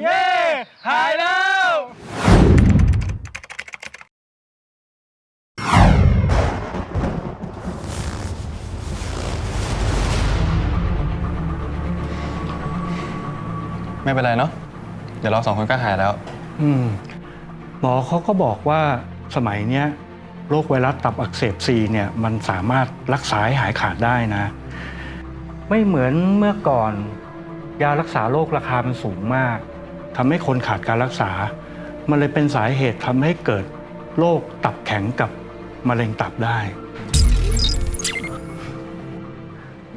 เย้หายแล้วไม่เป็นไรเนาะเดี๋ยวเราสองคนก็หายแล้ว อืมหมอเขาก็บอกว่าสมัยเนี้ยโรคไวรัสตับอักเสบซีเนี่ยมันสามารถรักษาให้หายขาดได้นะ ไม่เหมือนเมื่อก่อน ยารักษาโรคราคามันสูงมาก ทำให้คนขาดการรักษา มันเลยเป็นสาเหตุทำให้เกิดโรคตับแข็งกับมะเร็งตับได้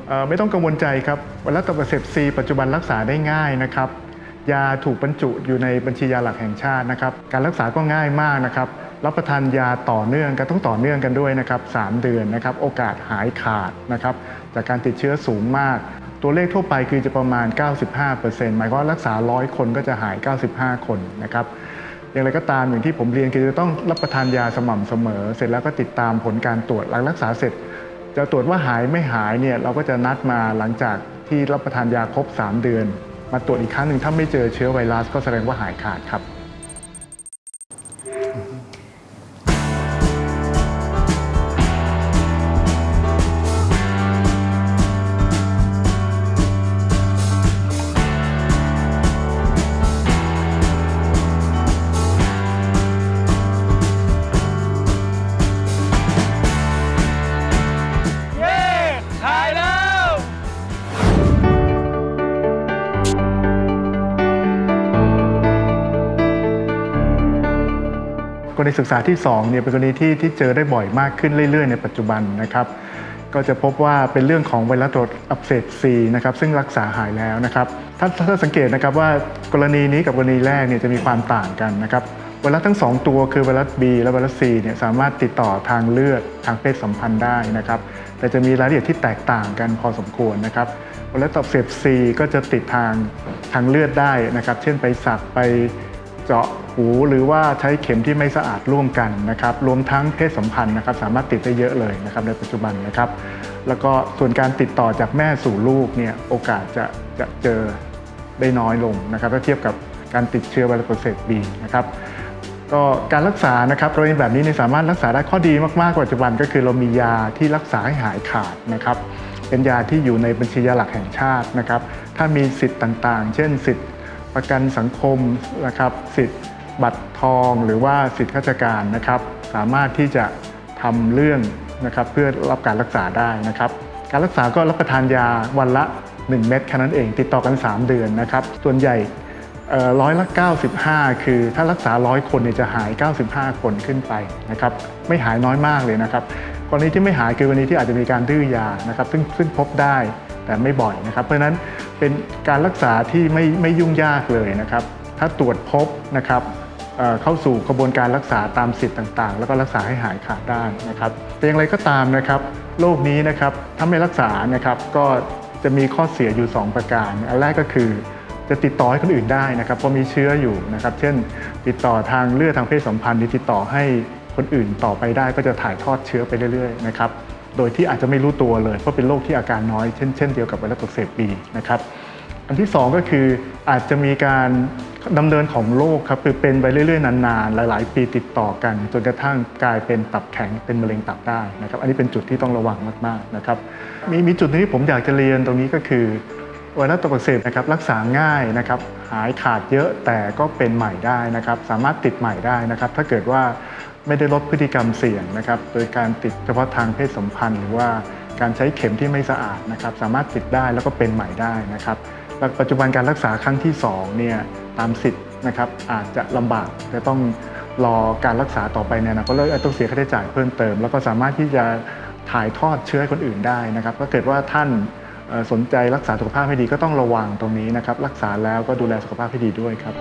เอ่อไม่ต้องกังวลใจครับไวรัสตับอักเสบซีปัจจุบันรักษาได้ง่ายนะครับ ยาถูกบรรจุอยู่ในบัญชียาหลักแห่งชาตินะครับ การรักษาก็ง่ายมากนะครับ รับประทานยาต่อเนื่องกันต้องต่อเนื่องกันด้วยนะครับ3เดือนนะครับ โอกาสหายขาดนะครับ จากการติดเชื้อสูงมาก ตัวเลขทั่วไปคือจะประมาณ 95%หมายความว่ารักษา 100 คนก็จะหาย 95 คนนะครับอย่างไรก็ตามอย่างที่ผมเรียนคือจะต้องรับประทานยาสม่ำเสมอ เสร็จแล้วก็ติดตามผลการตรวจหลังรักษาเสร็จ จะตรวจว่าหายไม่หายเนี่ยเราก็จะนัดมาหลังจากที่รับประทานยาครบ 3 เดือน มาตรวจอีกครั้งหนึ่งถ้าไม่เจอเชื้อไวรัสก็แสดงว่าหายขาดครับ ณีศึกษาที่2เนี่ยเป็นกรณีที่ที่เจอได้บ่อยมากขึ้นเรื่อยๆ ในปัจจุบันนะครับก็จะพบว่าเป็นเรื่องของไวรัสตัวอักเสบซีนะครับซึ่งรักษาหายแล้วนะครับถ้าถ้าสังเกตนะครับว่ากรณีนี้กับกรณีแรกเนี่ยจะมีความต่างกันนะครับไวรัสทั้ง 2 ตัวคือไวรัส B และไวรัส C เนี่ยสามารถติดต่อทางเลือดทางเพศสัมพันธ์ได้นะครับแต่จะมีรายละเอียดที่แตกต่างกันพอสมควรนะครับไวรัสตับเสบซีก็จะติดทางทางเลือดได้นะครับ เช่นไปสักไป เจาะหูหรือว่าใช้เข็มที่ไม่สะอาดร่วมกันนะครับรวมทั้งเพศสัมพันธ์นะครับสามารถติดได้เยอะเลยนะครับในปัจจุบันนะครับ แล้วก็ส่วนการติดต่อจากแม่สู่ลูกเนี่ยโอกาสจะจะเจอได้น้อยลงนะครับถ้าเทียบกับการติดเชื้อไวรัสตับอักเสบบีนะครับก็การรักษานะครับกรณีแบบนี้เนี่ยสามารถรักษาได้ข้อดีมากๆกว่าปัจจุบันก็คือเรามียาที่รักษาให้หายขาดนะครับเป็นยาที่อยู่ในบัญชียาหลักแห่งชาตินะครับถ้ามีสิทธิ์ต่างๆ เช่นสิทธิ์ ประกันสังคมนะครับ สิทธิ์บัตรทองหรือว่าสิทธิข้าราชการนะครับ สามารถที่จะทำเรื่องนะครับเพื่อรับการรักษาได้นะครับ การรักษาก็รับประทานยาวันละ 1 เม็ดแค่นั้นเอง ติดต่อกัน 3 เดือนนะครับ ส่วนใหญ่เอ่อร้อยละ 95 คือถ้ารักษา 100 คนเนี่ยจะหาย 95 คนขึ้นไปนะครับ ไม่หายน้อยมากเลยนะครับกรณีที่ไม่หายคือกรณีที่อาจจะมีการดื้อยานะครับ ซึ่งซึ่งพบได้แต่ไม่บ่อยนะครับ เพราะฉะนั้น เป็นการรักษาที่ไม่ไม่ยุ่งยากเลยนะครับ ถ้าตรวจพบนะครับเข้าสู่กระบวนการรักษาตามสิทธิ์ต่างๆ แล้วก็รักษาให้หายขาดได้นะครับแต่อย่างไรก็ตามนะครับโรคนี้นะครับถ้าไม่รักษานะครับก็จะมีข้อเสียอยู่ 2 ประการ อันแรกก็คือจะติดต่อให้คนอื่นได้นะครับเพราะมีเชื้ออยู่นะครับ เช่น ติดต่อทางเลือดทางเพศสัมพันธ์หรือติดต่อให้คนอื่นต่อไปได้ก็จะถ่ายทอดเชื้อไปเรื่อยๆนะครับ โดยที่อาจจะไม่รู้ตัวเลย เพราะเป็นโรคที่อาการน้อยเช่นเช่นเดียวกับไวรัสตับเสบบีนะครับอันที่สองก็คืออาจจะมีการดำเนินของโรคครับคือเป็นไปเรื่อยๆนานๆ หลาย ๆ ปีติดต่อกัน จนกระทั่งกลายเป็นตับแข็งเป็นมะเร็งตับได้นะครับ อันนี้เป็นจุดที่ต้องระวังมากๆนะครับมีมีจุดที่ผมอยากจะเรียนตรงนี้ก็คือไวรัสตับอักเสบนะครับรักษาง่ายนะครับหายขาดเยอะแต่ก็เป็นใหม่ได้นะครับ สามารถติดใหม่ได้นะครับ ถ้าเกิดว่า ไม่ได้ลดพฤติกรรมเสี่ยงนะครับ โดยการติดเฉพาะทางเพศสัมพันธ์ หรือว่าการใช้เข็มที่ไม่สะอาดนะครับ สามารถติดได้แล้วก็เป็นใหม่ได้นะครับปัจจุบันการรักษาครั้งที่2เนี่ยตามสิทธิ์นะครับอาจจะลำบากจะต้องรอการรักษาต่อไปในอนาคตแล้วต้องเสียค่าใช้จ่ายเพิ่มเติม แล้วก็สามารถที่จะถ่ายทอดเชื้อให้คนอื่นได้นะครับถ้าเกิดว่าท่านสนใจรักษาสุขภาพให้ดีก็ต้องระวังตรงนี้นะครับ รักษาแล้วก็ดูแลสุขภาพให้ดีด้วยครับ